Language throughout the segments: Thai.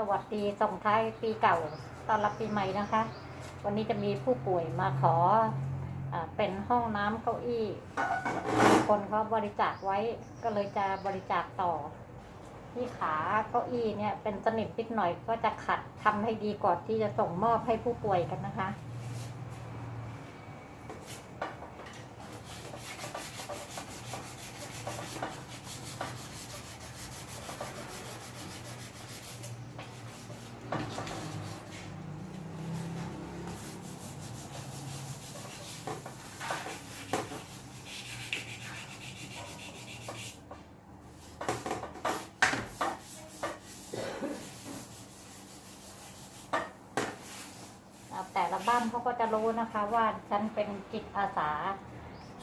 สวัสดีส่งท้ายปีเก่าตอนรับปีใหม่นะคะ วันนี้จะมีผู้ป่วยมาขออเป็นห้องน้ำเก้าอี้ คนเขาบริจาคไว้ก็เลยจะบริจาคต่อ ที่ขาเก้าอี้เนี่ยเป็นสนิมนิดหน่อยก็จะขัดทำให้ดีก่อนที่จะส่งมอบให้ผู้ป่วยกันนะคะ บ้านเขาก็จะรู้นะคะว่าฉันเป็นจิตอาสา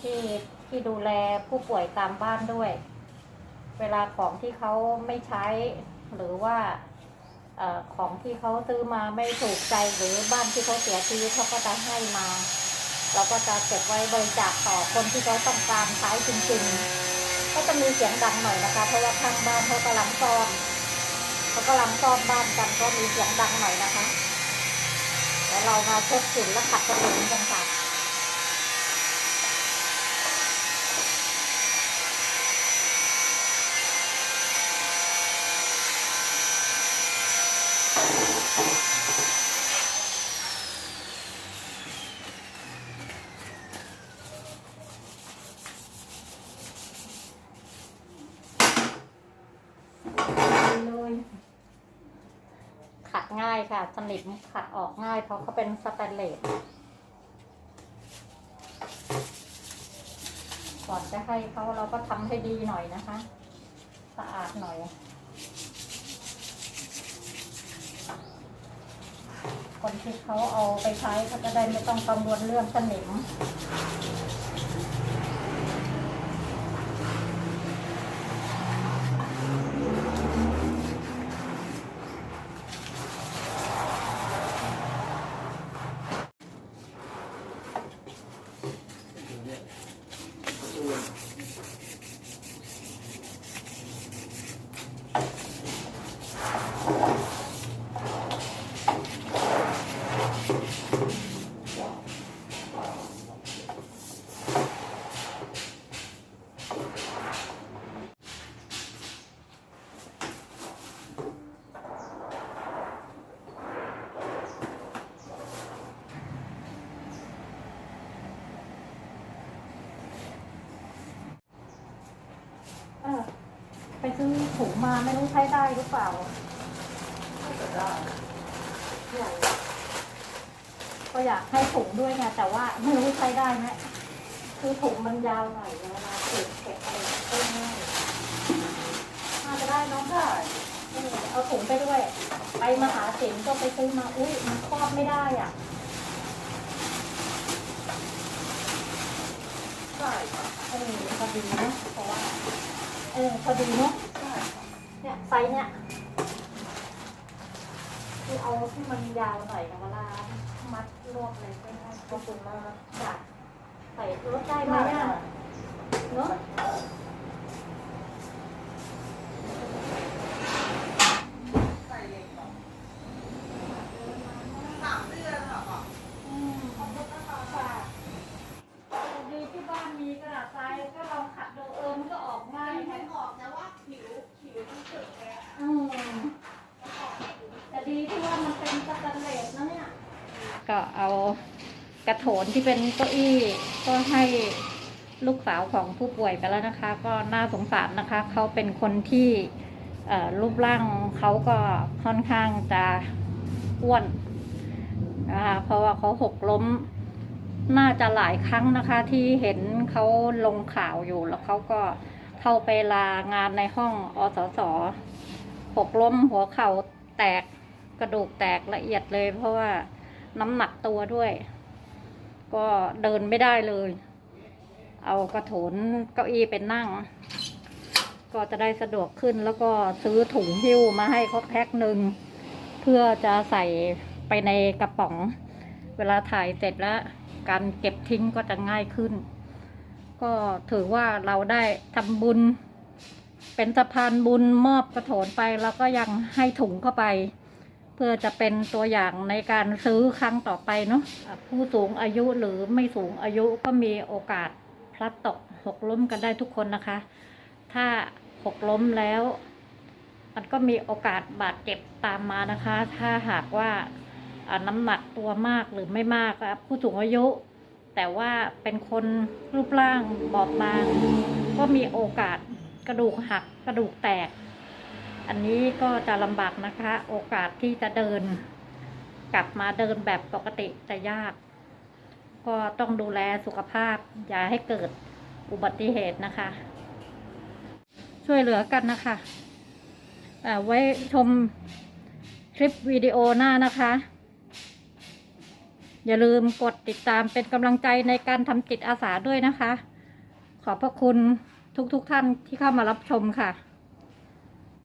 ที่ที่ดูแลผู้ป่วยตามบ้านด้วย เวลาของที่เขาไม่ใช้ หรือว่าอของที่เขาซื้อมาไม่ถูกใจหรือบ้านที่เขาเสียชีวิตเขาก็จะให้มา เราก็จะเก็บไว้บริจาคต่อคนที่เขาต้องการใช้จริงๆ ก็จะมีเสียงดังหน่อยนะคะ เพราะว่าข้างบ้านเขากำลังซ่อมเขากำลังซ่อมบ้านกันก็มีเสียงดังหน่อยนะคะ ดี๋ยวเรามาเช็ดฝุ่นและขัดกระดูกกันค่ะ เลยขัดง่ายค่ะสนิมขัดออกง่ายเพราะเขาเป็นสแตนเลสก่อนจะให้เขาเราก็ทำให้ดีหน่อยนะคะ สะอาดหน่อยคนที่เขาเอาไปใช้เขาจะได้ไม่ต้องกังวลเรื่องสนิม เออ ไปซื้อถุงมาไม่รู้ใช้ได้หรือเปล่าก็อยากให้ถุงด้วยไงแต่ว่าไม่รู้ใช้ได้ไหมคือถุงมันยาวหน่อยเวลาเก็บเก็บอะไรก็ง่ายน่าจะได้น้องได้เออเอาถุงไปด้วย ไปมหาสิงก็ไปซื้อมาอุ้ยมันครอบไม่ได้อะใช่เออพอดีเนาะ เพระเออพอดีเนาะเนี่ยไซส์เนี่ยคือเอาที่มันยาวหน่อยนะเวลามัดรวบอะไรก็ได้ขอบคุณมากจ้ะใส่รถได้ไหมเนาะ ใส่เล็กเหรอสามเดือนเหรอ อืมขอบคุณนะคะค่ะดีที่บ้านมีกระดาษทรายก็ลองขัดดูเออมันก็ออกง่าย ไม่ นะ ออกนะว่าผิวผิวมันสึกเลยอะ อืมแต่ดีที่ว่ามันเป็นสแตนเลสนะเนี่ย ก็เอากระโถนที่เป็นเก้าอี้ก็ให้ลูกสาวของผู้ป่วยไปแล้วนะคะ ก็น่าสงสารนะคะ เขาเป็นคนที่รูปร่างเขาก็ค่อนข้างจะอ้วนนะคะเพราะว่าเขาหกล้มน่าจะหลายครั้งนะคะ ที่เห็นเขาลงข่าวอยู่แล้วเขาก็เข้าไปลางานในห้องอสสหกล้มหัวเข่าแตกกระดูกแตกละเอียดเลยเพราะว่า น้ำหนักตัวด้วย ก็เดินไม่ได้เลย เอากระโถนเก้าอี้เป็นนั่ง ก็จะได้สะดวกขึ้นแล้วก็ซื้อถุงหิ้วมาให้เขาแพ็คหนึ่ง เพื่อจะใส่ไปในกระป๋อง เวลาถ่ายเสร็จแล้ว การเก็บทิ้งก็จะง่ายขึ้น ก็ถือว่าเราได้ทำบุญ เป็นสะพานบุญมอบกระโถนไปแล้วก็ยังให้ถุงเข้าไป เพื่อจะเป็นตัวอย่างในการซื้อครั้งต่อไปเนาะผู้สูงอายุหรือไม่สูงอายุก็มีโอกาสพลัดตกหกล้มกันได้ทุกคนนะคะ ถ้าหกล้มแล้ว มันก็มีโอกาสบาดเจ็บตามมานะคะ ถ้าหากว่าน้ำหนักตัวมากหรือไม่มากผู้สูงอายุ แต่ว่าเป็นคนรูปร่างบอบบาง ก็มีโอกาสกระดูกหักกระดูกแตก อันนี้ก็จะลำบากนะคะ โอกาสที่จะเดิน กลับมาเดินแบบปกติจะยาก ก็ต้องดูแลสุขภาพ อย่าให้เกิดอุบัติเหตุนะคะ ช่วยเหลือกันนะคะอ่าไว้ชมคลิปวิดีโอหน้านะคะ อย่าลืมกดติดตามเป็นกำลังใจในการทำจิตอาสาด้วยนะคะ ขอบพระคุณทุกๆทท่านที่เข้ามารับชมค่ะ